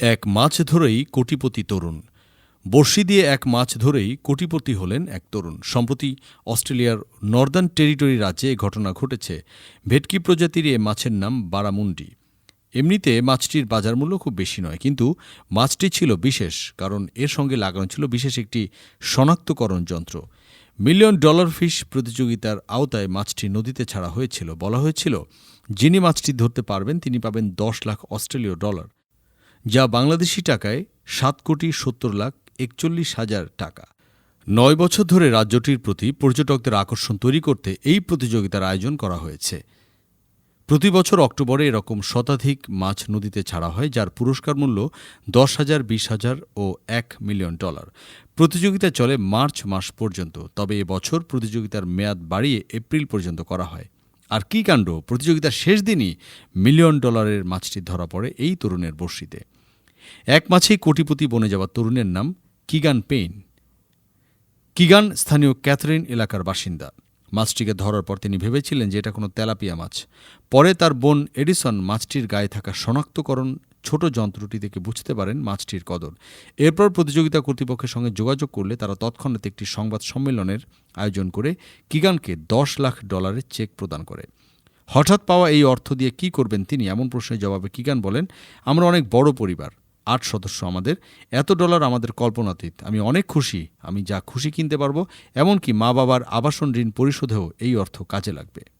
এক মাছ ধরেই কোটিপতি তরুণ। বর্ষি দিয়ে এক মাছ ধরেই কোটিপতি হলেন এক তরুণ। সম্প্রতি অস্ট্রেলিয়ার নর্দার্ন টেরিটরি রাজ্যে এ ঘটনা ঘটেছে। ভেটকি প্রজাতির এ মাছের নাম বারামুন্ডি। এমনিতে মাছটির বাজার মূল্য খুব বেশি নয়, কিন্তু মাছটি ছিল বিশেষ, কারণ এর সঙ্গে লাগানো ছিল বিশেষ একটি শনাক্তকরণ যন্ত্র। মিলিয়ন ডলার ফিশ প্রতিযোগিতার আওতায় মাছটি নদীতে ছাড়া হয়েছিল। বলা হয়েছিল, যিনি মাছটি ধরতে পারবেন তিনি পাবেন দশ লাখ অস্ট্রেলীয় ডলার। যা বাংলাদেশি টাকায় সাত কোটি সত্তর লাখ একচল্লিশ হাজার টাকা। নয় বছর ধরে রাজ্যটির প্রতি পর্যটকদের আকর্ষণ তৈরি করতে এই প্রতিযোগিতার আয়োজন করা হয়েছে। প্রতি বছর অক্টোবরে এরকম শতাধিক মাছ নদীতে ছাড়া হয়, যার পুরস্কার মূল্য দশ হাজার, বিশ হাজার ও এক মিলিয়ন ডলার। প্রতিযোগিতা চলে মার্চ মাস পর্যন্ত, তবে এবছর প্রতিযোগিতার মেয়াদ বাড়িয়ে এপ্রিল পর্যন্ত করা হয়। আর কী কাণ্ড? প্রতিযোগিতার শেষ দিনই মিলিয়ন ডলারের মাছটি ধরা পড়ে এই তরুণের বর্ষিতে এক মাছেই কোটিপতি বনে যাওয়া তরুণের নাম কিগান পেইন। কিগান স্থানীয় ক্যাথরিন এলাকার বাসিন্দা। মাছটিকে ধরার পর তিনি ভেবেছিলেন যে এটা কোনো তেলাপিয়া মাছ। পরে তার বোন এডিসন মাছটির গায়ে থাকা শনাক্তকরণ ছোট যন্ত্রটি থেকে বুঝতে পারেন মাছটির কদর। এরপর প্রতিযোগিতা কর্তৃপক্ষের সঙ্গে যোগাযোগ করলে তারা তৎক্ষণাৎ একটি সংবাদ সম্মেলনের আয়োজন করে কিগানকে দশ লাখ ডলারের চেক প্রদান করে। হঠাৎ পাওয়া এই অর্থ দিয়ে কি করবেন তিনি এমন প্রশ্নের জবাবে কিগান বলেন, আমরা অনেক বড় পরিবার। আট সদস্য আমাদের। এত ডলার আমাদের কল্পনাতীত। আমি অনেক খুশি। আমি যা খুশি কিনতে পারব, এমনকি মা বাবার আবাসন ঋণ পরিশোধেও এই অর্থ কাজে লাগবে।